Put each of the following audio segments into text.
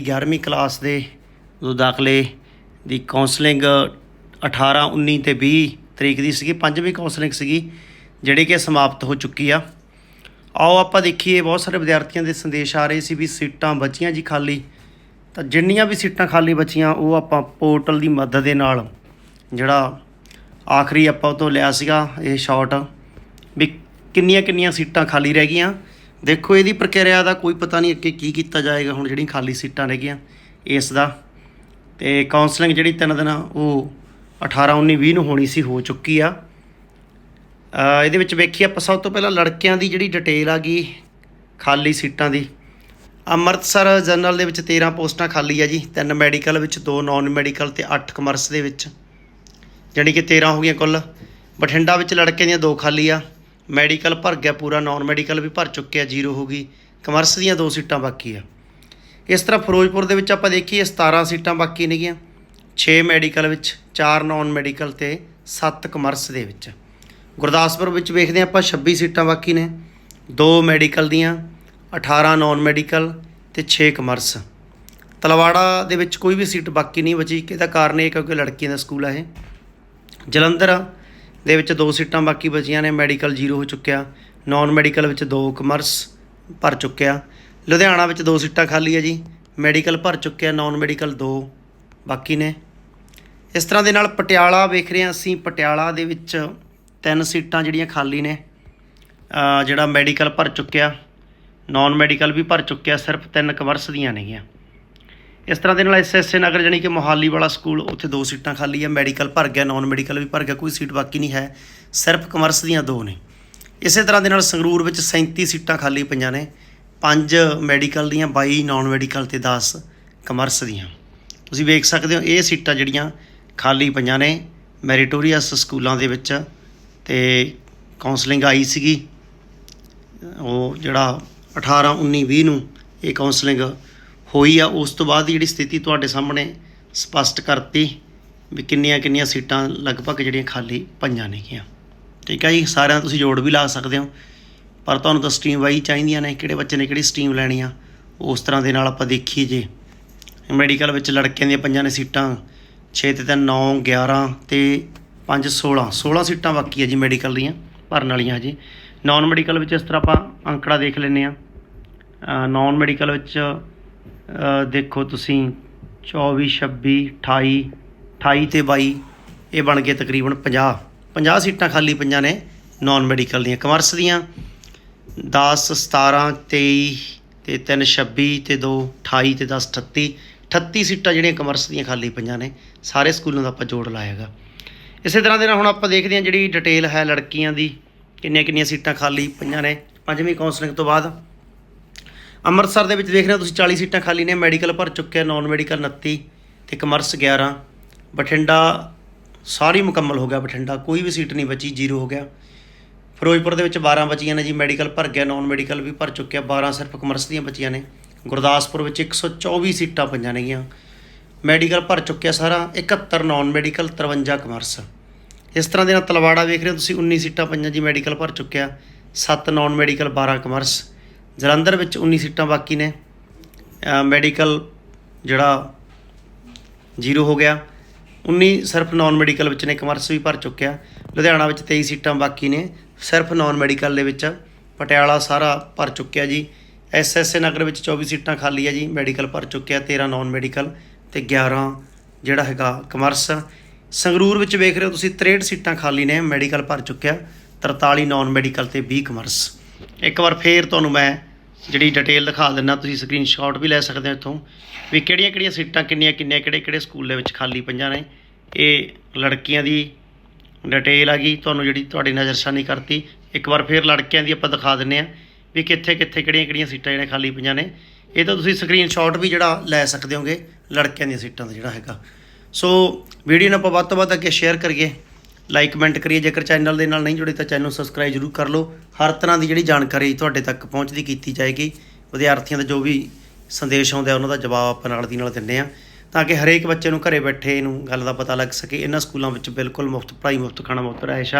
11ਵੀਂ class ਦੇ ਉਦੋਂ ਦਾਖਲੇ ਦੀ ਕਾਉਂਸਲਿੰਗ 18 19 ਤੇ 20 ਤਰੀਕ ਦੀ ਸੀਗੀ, ਪੰਜਵੀਂ ਕਾਉਂਸਲਿੰਗ ਸੀਗੀ, ਜਿਹੜੀ ਕਿ ਸਮਾਪਤ ਹੋ ਚੁੱਕੀ ਆ। ਆਓ ਆਪਾਂ ਦੇਖੀਏ, ਬਹੁਤ ਸਾਰੇ ਵਿਦਿਆਰਥੀਆਂ ਦੇ ਸੰਦੇਸ਼ ਆ ਰਹੇ ਸੀ ਵੀ ਸੀਟਾਂ ਬਚੀਆਂ ਜੀ ਖਾਲੀ। ਤਾਂ ਜਿੰਨੀਆਂ ਵੀ ਸੀਟਾਂ ਖਾਲੀ ਬਚੀਆਂ, ਉਹ ਆਪਾਂ ਪੋਰਟਲ ਦੀ ਮਦਦ ਦੇ ਨਾਲ, ਜਿਹੜਾ ਆਖਰੀ ਆਪਾਂ ਉਹ ਤੋਂ ਲਿਆ ਸੀਗਾ, ਇਹ ਸ਼ਾਟ ਵੀ ਕਿੰਨੀਆਂ ਕਿੰਨੀਆਂ ਸੀਟਾਂ ਖਾਲੀ ਰਹਿ ਗਈਆਂ। ਦੇਖੋ, ਇਹਦੀ ਪ੍ਰਕਿਰਿਆ ਦਾ ਕੋਈ ਪਤਾ ਨਹੀਂ ਅੱਗੇ ਕੀ ਕੀਤਾ ਜਾਏਗਾ, ਹੁਣ ਜਿਹੜੀਆਂ ਖਾਲੀ ਸੀਟਾਂ ਰਹਿ ਗਈਆਂ, ਇਸ ਦਾ। ਤੇ ਕਾਉਂਸਲਿੰਗ ਜਿਹੜੀ ਤਿੰਨ ਦਿਨ, ਉਹ 18 19 20 ਨੂੰ ਹੋਣੀ ਸੀ, ਹੋ ਚੁੱਕੀ ਆ। ਇਹਦੇ ਵਿੱਚ ਵੇਖੀਏ ਆਪਾਂ, ਸਭ ਤੋਂ ਪਹਿਲਾਂ ਲੜਕਿਆਂ ਦੀ ਜਿਹੜੀ ਡਿਟੇਲ ਆ ਗਈ, ਖਾਲੀ ਸੀਟਾਂ ਦੀ। ਅੰਮ੍ਰਿਤਸਰ ਜਨਰਲ ਦੇ ਵਿੱਚ 13 ਪੋਸਟਾਂ ਖਾਲੀ ਆ ਜੀ, ਤਿੰਨ ਮੈਡੀਕਲ ਵਿੱਚ ਦੋ, ਨਾਨ ਮੈਡੀਕਲ ਤੇ 8 ਕਮਰਸ ਦੇ ਵਿੱਚ। ਜਾਣੀ ਕਿ 13 ਹੋ ਗਈਆਂ ਕੁੱਲ। ਬਠਿੰਡਾ ਵਿੱਚ ਲੜਕੇ ਦੀਆਂ ਦੋ ਖਾਲੀ ਆ। ਮੈਡੀਕਲ ਭਰ ਗਿਆ, ਪੂਰਾ ਨਾਨ ਮੈਡੀਕਲ ਵੀ ਭਰ ਚੁੱਕਿਆ, ਜ਼ੀਰੋ ਹੋ ਗਈ। ਕਮਰਸ ਦੀਆਂ ਦੋ ਸੀਟਾਂ ਬਾਕੀ ਆ। ਇਸ ਤਰ੍ਹਾਂ ਫਿਰੋਜ਼ਪੁਰ ਦੇ ਵਿੱਚ ਆਪਾਂ ਦੇਖੀਏ 17 ਸੀਟਾਂ ਬਾਕੀ ਨੇਗੀਆਂ। 6 ਮੈਡੀਕਲ ਵਿੱਚ 4 ਨਾਨ ਮੈਡੀਕਲ ਤੇ 7 ਕਮਰਸ ਦੇ ਵਿੱਚ। ਗੁਰਦਾਸਪੁਰ ਵਿੱਚ ਵੇਖਦੇ ਹਾਂ ਆਪਾਂ 26 ਸੀਟਾਂ ਬਾਕੀ ਨੇ। ਦੋ ਮੈਡੀਕਲ ਦੀਆਂ 18 ਨਾਨ ਮੈਡੀਕਲ ਤੇ 6 ਕਮਰਸ ਤਲਵਾੜਾ ਦੇ ਵਿੱਚ ਕੋਈ ਵੀ ਸੀਟ ਬਾਕੀ ਨਹੀਂ ਬਚੀ, ਕਿਹਦਾ ਕਾਰਨ ਇਹ ਕਿਉਂਕਿ ਲੜਕੀਆਂ ਦਾ ਸਕੂਲ ਆ ਇਹ। ਜਲੰਧਰ ਦੇ ਵਿੱਚ ਦੋ ਸੀਟਾਂ ਬਾਕੀ ਬਚੀਆਂ ਨੇ, ਮੈਡੀਕਲ ਜ਼ੀਰੋ ਹੋ ਚੁੱਕਿਆ ਨਾਨ ਮੈਡੀਕਲ ਵਿੱਚ ਦੋ ਕਮਰਸ ਭਰ ਚੁੱਕਿਆ। ਲੁਧਿਆਣਾ ਵਿੱਚ ਦੋ ਸੀਟਾਂ ਖਾਲੀ ਹੈ ਜੀ, ਮੈਡੀਕਲ ਭਰ ਚੁੱਕਿਆ ਨਾਨ ਮੈਡੀਕਲ ਦੋ ਬਾਕੀ ਨੇ। ਇਸ ਤਰ੍ਹਾਂ ਦੇ ਨਾਲ ਪਟਿਆਲਾ ਵੇਖ ਰਹੇ ਹਾਂ ਅਸੀਂ, ਪਟਿਆਲਾ ਦੇ ਵਿੱਚ ਤਿੰਨ ਸੀਟਾਂ ਜਿਹੜੀਆਂ ਖਾਲੀ ਨੇ ਜਿਹੜਾ ਮੈਡੀਕਲ ਭਰ ਚੁੱਕਿਆ ਨਾਨ ਮੈਡੀਕਲ ਵੀ ਭਰ ਚੁੱਕਿਆ, ਸਿਰਫ ਤਿੰਨ ਕਮਰਸ ਦੀਆਂ ਨੇਗੀਆਂ। ਇਸ ਤਰ੍ਹਾਂ ਦੇ ਨਾਲ ਐਸਐਸਏ ਨਗਰ ਜਾਣੀ ਕਿ ਮੋਹਾਲੀ ਵਾਲਾ ਸਕੂਲ, ਉੱਥੇ ਦੋ ਸੀਟਾਂ ਖਾਲੀ ਹੈ ਮੈਡੀਕਲ ਭਰ ਗਿਆ ਨਾਨ ਮੈਡੀਕਲ ਵੀ ਭਰ ਗਿਆ, ਕੋਈ ਸੀਟ ਬਾਕੀ ਨਹੀਂ ਹੈ। ਸਿਰਫ ਕਮਰਸ ਦੀਆਂ ਦੋ ਨੇ। ਇਸੇ ਤਰ੍ਹਾਂ ਦੇ ਨਾਲ ਸੰਗਰੂਰ ਵਿੱਚ 37 ਸੀਟਾਂ ਖਾਲੀ ਪਈਆਂ ਨੇ। ਪੰਜ ਮੈਡੀਕਲ ਦੀਆਂ 22 ਨਾਨ ਮੈਡੀਕਲ ਤੇ 10 ਕਮਰਸ ਦੀਆਂ। ਤੁਸੀਂ ਵੇਖ ਸਕਦੇ ਹੋ, ਇਹ ਸੀਟਾਂ ਜਿਹੜੀਆਂ ਖਾਲੀ ਪਈਆਂ ਨੇ ਮੈਰੀਟੋਰੀਅਸ ਸਕੂਲਾਂ ਦੇ ਵਿੱਚ ਤੇ ਕਾਉਂਸਲਿੰਗ ਆਈ ਸੀਗੀ। ਉਹ ਜਿਹੜਾ 18 19 20 ਨੂੰ ਇਹ ਕਾਉਂਸਲਿੰਗ ਹੋਈ ਆ, ਉਸ ਤੋਂ ਬਾਅਦ ਜਿਹੜੀ ਸਥਿਤੀ ਤੁਹਾਡੇ ਸਾਹਮਣੇ ਸਪਸ਼ਟ ਕਰਤੀ ਵੀ ਕਿੰਨੀਆਂ ਕਿੰਨੀਆਂ ਸੀਟਾਂ ਲਗਭਗ ਜਿਹੜੀਆਂ ਖਾਲੀ ਪਈਆਂ ਨੇਗੀਆਂ। ਠੀਕ ਹੈ ਜੀ? ਸਾਰਿਆਂ ਦਾ ਤੁਸੀਂ ਜੋੜ ਵੀ ਲਾ ਸਕਦੇ ਹੋ। ਪਰ ਤੁਹਾਨੂੰ ਤਾਂ ਸਟਰੀਮ ਵਾਈ ਚਾਹੀਦੀਆਂ ਨੇ, ਕਿਹੜੇ ਬੱਚੇ ਨੇ ਕਿਹੜੀ ਸਟਰੀਮ ਲੈਣੀ ਆ ਉਸ ਤਰ੍ਹਾਂ ਦੇ ਨਾਲ ਆਪਾਂ ਦੇਖੀਏ ਜੇ। ਮੈਡੀਕਲ ਵਿੱਚ ਲੜਕਿਆਂ ਦੀਆਂ ਪੰਜਾਂ ਨੇ ਸੀਟਾਂ 6 ਤੇ 3 9 11 ਤੇ 5 16 16 ਸੀਟਾਂ ਬਾਕੀ ਹੈ ਜੀ ਮੈਡੀਕਲ ਦੀਆਂ, ਭਰਨ ਵਾਲੀਆਂ ਹਜੇ। ਨਾਨ ਮੈਡੀਕਲ ਵਿੱਚ ਇਸ ਤਰ੍ਹਾਂ ਆਪਾਂ ਅੰਕੜਾ ਦੇਖ ਲੈਂਦੇ ਆ ਨਾਨ ਮੈਡੀਕਲ ਵਿੱਚ ਦੇਖੋ ਤੁਸੀਂ 24 26 28 28 ਤੇ 22 ਇਹ ਬਣ ਗਏ ਤਕਰੀਬਨ 50 50 ਸੀਟਾਂ ਖਾਲੀ ਪਈਆਂ ਨੇ ਨਾਨ ਮੈਡੀਕਲ ਦੀਆਂ। ਕਮਰਸ ਦੀਆਂ 10 17 23 ਤੇ 3 26 ਤੇ 2 28 ਤੇ 10 38 38 ਸੀਟਾਂ ਜਿਹੜੀਆਂ ਕਮਰਸ ਦੀਆਂ ਖਾਲੀ ਪਈਆਂ ਨੇ, ਸਾਰੇ ਸਕੂਲਾਂ ਦਾ ਆਪਾਂ ਜੋੜ ਲਾਇਆਗਾ ਇਸੇ ਤਰ੍ਹਾਂ ਦੇ ਨਾਲ ਹੁਣ ਆਪਾਂ ਦੇਖਦੇ ਹਾਂ ਜਿਹੜੀ ਡਿਟੇਲ ਹੈ ਲੜਕੀਆਂ ਦੀ ਕਿੰਨੀਆਂ ਕਿੰਨੀਆਂ ਸੀਟਾਂ ਖਾਲੀ ਪਈਆਂ ਨੇ। ਪੰਜਵੀਂ ਕਾਉਂਸਲਿੰਗ ਤੋਂ ਬਾਅਦ ਅੰਮ੍ਰਿਤਸਰ ਦੇ ਵਿੱਚ ਦੇਖ ਰਹੇ ਹੋ ਤੁਸੀਂ 40 ਸੀਟਾਂ ਖਾਲੀ ਨੇ ਮੈਡੀਕਲ ਭਰ ਚੁੱਕਿਆ ਨਾਨ ਮੈਡੀਕਲ 29 ਤੇ ਕਮਰਸ 11 ਬਠਿੰਡਾ ਸਾਰੀ ਮੁਕੰਮਲ ਹੋ ਗਿਆ ਬਠਿੰਡਾ, ਕੋਈ ਵੀ ਸੀਟ ਨਹੀਂ ਬਚੀ, ਜ਼ੀਰੋ ਹੋ ਗਿਆ। ਫਿਰੋਜ਼ਪੁਰ ਦੇ ਵਿੱਚ 12 ਬਚੀਆਂ ਨੇ ਜੀ ਮੈਡੀਕਲ ਭਰ ਗਿਆ ਨਾਨ ਮੈਡੀਕਲ ਵੀ ਭਰ ਚੁੱਕਿਆ 12 ਸਿਰਫ ਕਮਰਸ ਦੀਆਂ ਬਚੀਆਂ ਨੇ। ਗੁਰਦਾਸਪੁਰ ਵਿੱਚ 124 ਸੀਟਾਂ ਪਈਆਂ ਨੇਗੀਆਂ। ਮੈਡੀਕਲ ਭਰ ਚੁੱਕਿਆ ਸਾਰਾ 71 ਨਾਨ ਮੈਡੀਕਲ 53 ਕਮਰਸ ਇਸ ਤਰ੍ਹਾਂ ਦੇ ਨਾਲ ਤਲਵਾੜਾ ਵੇਖ ਰਹੇ ਹੋ ਤੁਸੀਂ 19 ਸੀਟਾਂ ਪਈਆਂ ਜੀ ਮੈਡੀਕਲ ਭਰ ਚੁੱਕਿਆ 7 ਨਾਨ ਮੈਡੀਕਲ 12 ਕਮਰਸ ਜਲੰਧਰ ਵਿੱਚ 19 ਸੀਟਾਂ ਬਾਕੀ ਨੇ। ਮੈਡੀਕਲ ਜਿਹੜਾ ਜ਼ੀਰੋ ਹੋ ਗਿਆ। 19 ਸਿਰਫ ਨਾਨ ਮੈਡੀਕਲ ਵਿੱਚ ਨੇ ਕਮਰਸ ਵੀ ਭਰ ਚੁੱਕਿਆ। ਲੁਧਿਆਣਾ ਵਿੱਚ 23 ਸੀਟਾਂ ਬਾਕੀ ਨੇ। ਸਿਰਫ ਨਾਨ ਮੈਡੀਕਲ ਦੇ ਵਿੱਚ ਪਟਿਆਲਾ ਸਾਰਾ ਭਰ ਚੁੱਕਿਆ ਜੀ। ਐਸਐਸਏ ਨਗਰ ਵਿੱਚ 24 ਸੀਟਾਂ ਖਾਲੀ ਹੈ ਜੀ ਮੈਡੀਕਲ ਭਰ ਚੁੱਕਿਆ 13 ਨਾਨ ਮੈਡੀਕਲ ਤੇ 11 ਜਿਹੜਾ ਹੈਗਾ ਕਮਰਸ ਸੰਗਰੂਰ ਵਿੱਚ ਵੇਖ ਰਹੇ ਹੋ ਤੁਸੀਂ 63 ਸੀਟਾਂ ਖਾਲੀ ਨੇ ਮੈਡੀਕਲ ਭਰ ਚੁੱਕਿਆ 43 ਨਾਨ ਮੈਡੀਕਲ ਤੇ 20 ਕਮਰਸ ਇੱਕ ਵਾਰ ਫੇਰ ਤੁਹਾਨੂੰ ਮੈਂ ਜਿਹੜੀ ਡਿਟੇਲ ਦਿਖਾ ਦਿੰਦਾ, ਤੁਸੀਂ ਸਕਰੀਨਸ਼ਾਟ ਵੀ ਲੈ ਸਕਦੇ ਹੋ ਇੱਥੋਂ, ਵੀ ਕਿਹੜੀਆਂ ਕਿਹੜੀਆਂ ਸੀਟਾਂ ਕਿੰਨੀਆਂ ਕਿੰਨੀਆਂ, ਕਿਹੜੇ ਕਿਹੜੇ ਸਕੂਲ ਦੇ ਵਿੱਚ ਖਾਲੀ ਪਈਆਂ ਨੇ। ਇਹ ਲੜਕੀਆਂ ਦੀ ਡਿਟੇਲ ਆ ਗਈ, ਤੁਹਾਨੂੰ ਜਿਹੜੀ ਤੁਹਾਡੀ ਨਜ਼ਰਸਾਨੀ ਕਰਤੀ। ਇੱਕ ਵਾਰ ਫੇਰ ਲੜਕਿਆਂ ਦੀ ਆਪਾਂ ਦਿਖਾ ਦਿੰਨੇ ਆ ਵੀ ਕਿੱਥੇ ਕਿੱਥੇ ਕਿਹੜੀਆਂ ਕਿਹੜੀਆਂ ਸੀਟਾਂ ਜਿਹੜੀਆਂ ਖਾਲੀ ਪਈਆਂ ਨੇ। ਇਹ ਤਾਂ ਤੁਸੀਂ ਸਕਰੀਨਸ਼ਾਟ ਵੀ ਜਿਹੜਾ ਲੈ ਸਕਦੇ ਹੋਗੇ, ਲੜਕਿਆਂ ਦੀਆਂ ਸੀਟਾਂ ਦਾ ਜਿਹੜਾ ਹੈਗਾ। ਸੋ ਵੀਡੀਓ ਨੂੰ ਆਪਾਂ ਵੱਧ ਤੋਂ ਵੱਧ ਅੱਗੇ ਸ਼ੇਅਰ ਕਰੀਏ। ਲਾਈਕ ਕਮੈਂਟ ਕਰੀਏ। ਜੇਕਰ ਚੈਨਲ ਦੇ ਨਾਲ ਨਹੀਂ ਜੁੜੇ ਤਾਂ ਚੈਨਲ ਨੂੰ ਸਬਸਕ੍ਰਾਈਬ ਜ਼ਰੂਰ ਕਰ ਲਓ। ਹਰ ਤਰ੍ਹਾਂ ਦੀ ਜਿਹੜੀ ਜਾਣਕਾਰੀ ਤੁਹਾਡੇ ਤੱਕ ਪਹੁੰਚਦੀ ਕੀਤੀ ਜਾਏਗੀ। ਵਿਦਿਆਰਥੀਆਂ ਦਾ ਜੋ ਵੀ ਸੰਦੇਸ਼ ਆਉਂਦਾ ਉਹਨਾਂ ਦਾ ਜਵਾਬ ਆਪਾਂ ਨਾਲ ਦੀ ਨਾਲ ਦਿੰਦੇ ਆ ਤਾਂ ਕਿ ਹਰੇਕ ਬੱਚੇ ਨੂੰ ਘਰੇ ਬੈਠੇ ਇਹਨੂੰ ਗੱਲ ਦਾ ਪਤਾ ਲੱਗ ਸਕੇ। ਇਹਨਾਂ ਸਕੂਲਾਂ ਵਿੱਚ ਬਿਲਕੁਲ ਮੁਫਤ, ਪੜ੍ਹਾਈ ਮੁਫਤ, ਖਾਣਾ ਮੁਫਤ ਰਹਿਸ਼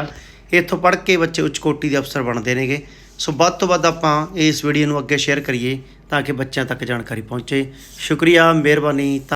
ਇੱਥੋਂ ਪੜ੍ਹ ਕੇ ਬੱਚੇ ਉੱਚ ਕੋਟੀ ਦੇ ਅਫਸਰ ਬਣਦੇ ਨੇਗੇ। ਸੋ ਵੱਧ ਤੋਂ ਵੱਧ ਆਪਾਂ ਇਸ ਵੀਡੀਓ ਨੂੰ ਅੱਗੇ ਸ਼ੇਅਰ ਕਰੀਏ ਤਾਂ ਕਿ ਬੱਚਿਆਂ ਤੱਕ ਜਾਣਕਾਰੀ ਪਹੁੰਚੇ। ਸ਼ੁਕਰੀਆ, ਮਿਹਰਬਾਨੀ